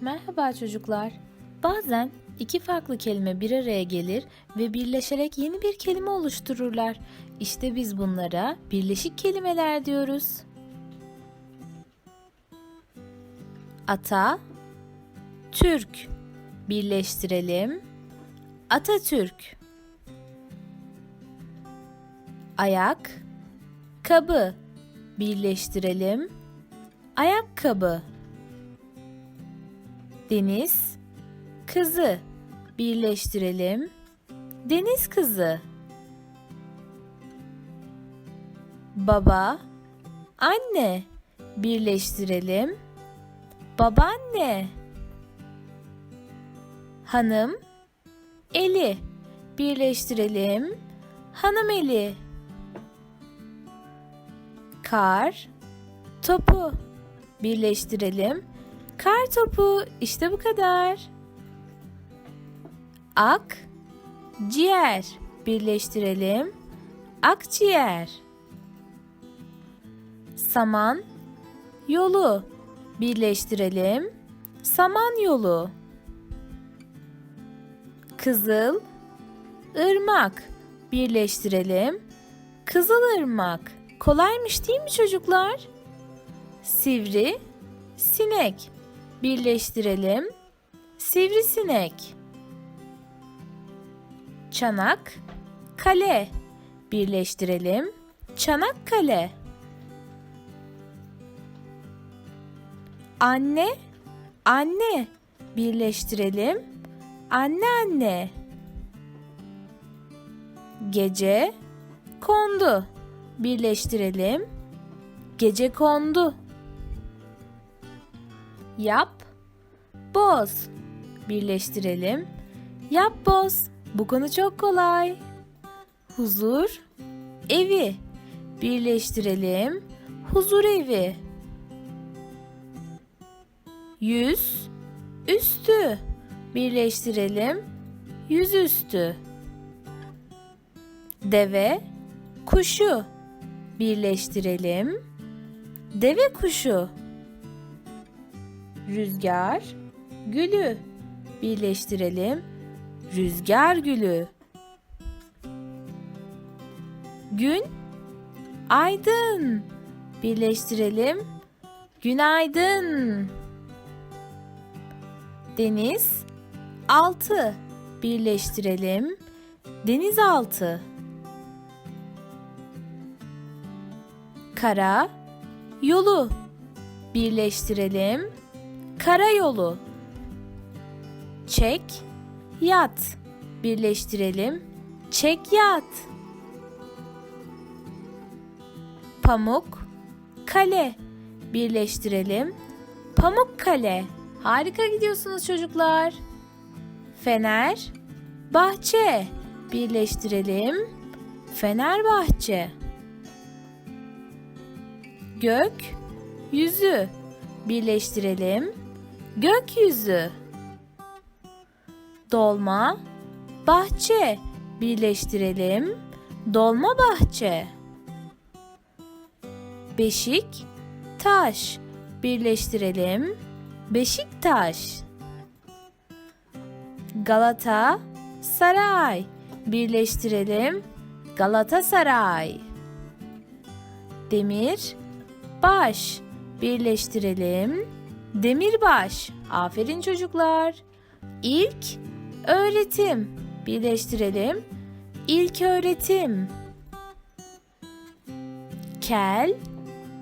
Merhaba çocuklar. Bazen iki farklı kelime bir araya gelir ve birleşerek yeni bir kelime oluştururlar. İşte biz bunlara birleşik kelimeler diyoruz. Ata, Türk. Birleştirelim. Atatürk. Ayak, kabı. Birleştirelim. Ayakkabı. Deniz, kızı. Birleştirelim. Deniz kızı. Baba, anne. Birleştirelim. Babaanne. Hanım, eli. Birleştirelim. Hanım eli. Kar, topu. Birleştirelim. Kar topu işte bu kadar. Ak, ciğer. Birleştirelim. Akciğer. Saman, yolu. Birleştirelim. Saman yolu. Kızıl, ırmak. Birleştirelim. Kızıl ırmak. Kolaymış değil mi çocuklar? Sivri, sinek. Birleştirelim. Sivrisinek. Çanak, kale. Birleştirelim. Çanakkale. Anne, anne. Birleştirelim. Anne anne. Gece, kondu. Birleştirelim. Gece kondu. Yap, boz. Birleştirelim. Yap boz. Bu konu çok kolay. Huzur, evi. Birleştirelim. Huzur evi. Yüz, üstü. Birleştirelim. Yüzüstü. Deve, kuşu. Birleştirelim. Deve kuşu. Rüzgar, gülü. Birleştirelim. Rüzgar gülü. Gün, aydın. Birleştirelim. Günaydın. Deniz, altı. Birleştirelim. Denizaltı. Kara, yolu. Birleştirelim. Karayolu. Çek, yat. Birleştirelim. Çek yat. Pamuk, kale. Birleştirelim. Pamuk kale. Harika gidiyorsunuz çocuklar. Fener, bahçe. Birleştirelim. Fenerbahçe. Gök, yüzü. Birleştirelim. Gökyüzü. Dolma, bahçe. Birleştirelim. Dolma bahçe. Beşik, taş. Birleştirelim. Beşik taş. Galata, saray. Birleştirelim. Galatasaray. Demir, baş. Birleştirelim. Demirbaş. Aferin çocuklar. İlk öğretim. Birleştirelim. İlk öğretim. Kel,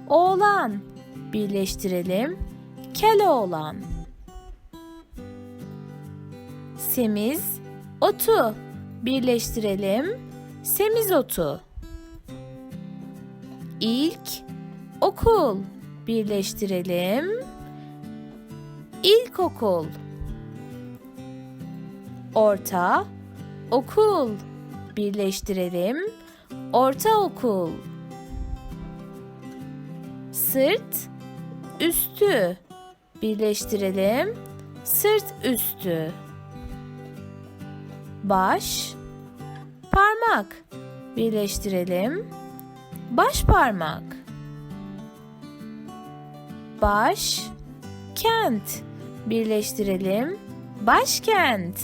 oğlan. Birleştirelim. Kel oğlan. Semiz, otu. Birleştirelim. Semiz otu. İlk okul. Birleştirelim. İlkokul. Orta okul. Birleştirelim. Ortaokul. Sırt üstü. Birleştirelim. Sırt üstü. Baş parmak. Birleştirelim. Baş parmak. Baş kent birleştirelim. Başkent.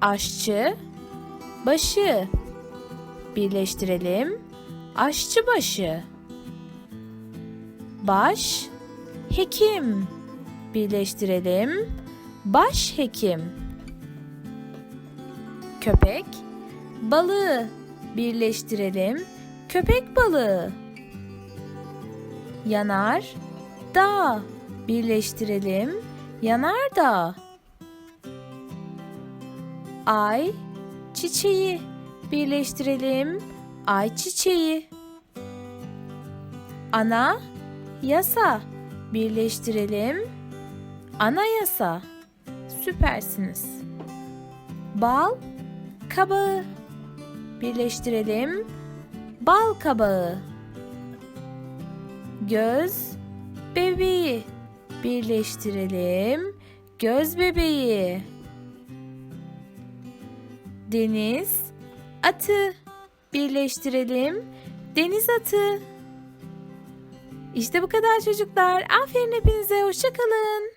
Aşçı, başı. Birleştirelim. Aşçıbaşı. Baş, hekim. Birleştirelim. Başhekim. Köpek, balığı. Birleştirelim. Köpek balığı. Yanar, dağ. Birleştirelim. Yanar dağ. Ay, çiçeği. Birleştirelim. Ay çiçeği. Ana, yasa. Birleştirelim. Anayasa. Süpersiniz. Bal, kabağı. Birleştirelim. Bal kabağı. Göz, bebeği. Birleştirelim. Göz bebeği. Deniz, atı. Birleştirelim. Deniz atı. İşte bu kadar çocuklar. Aferin hepinize. Hoşçakalın.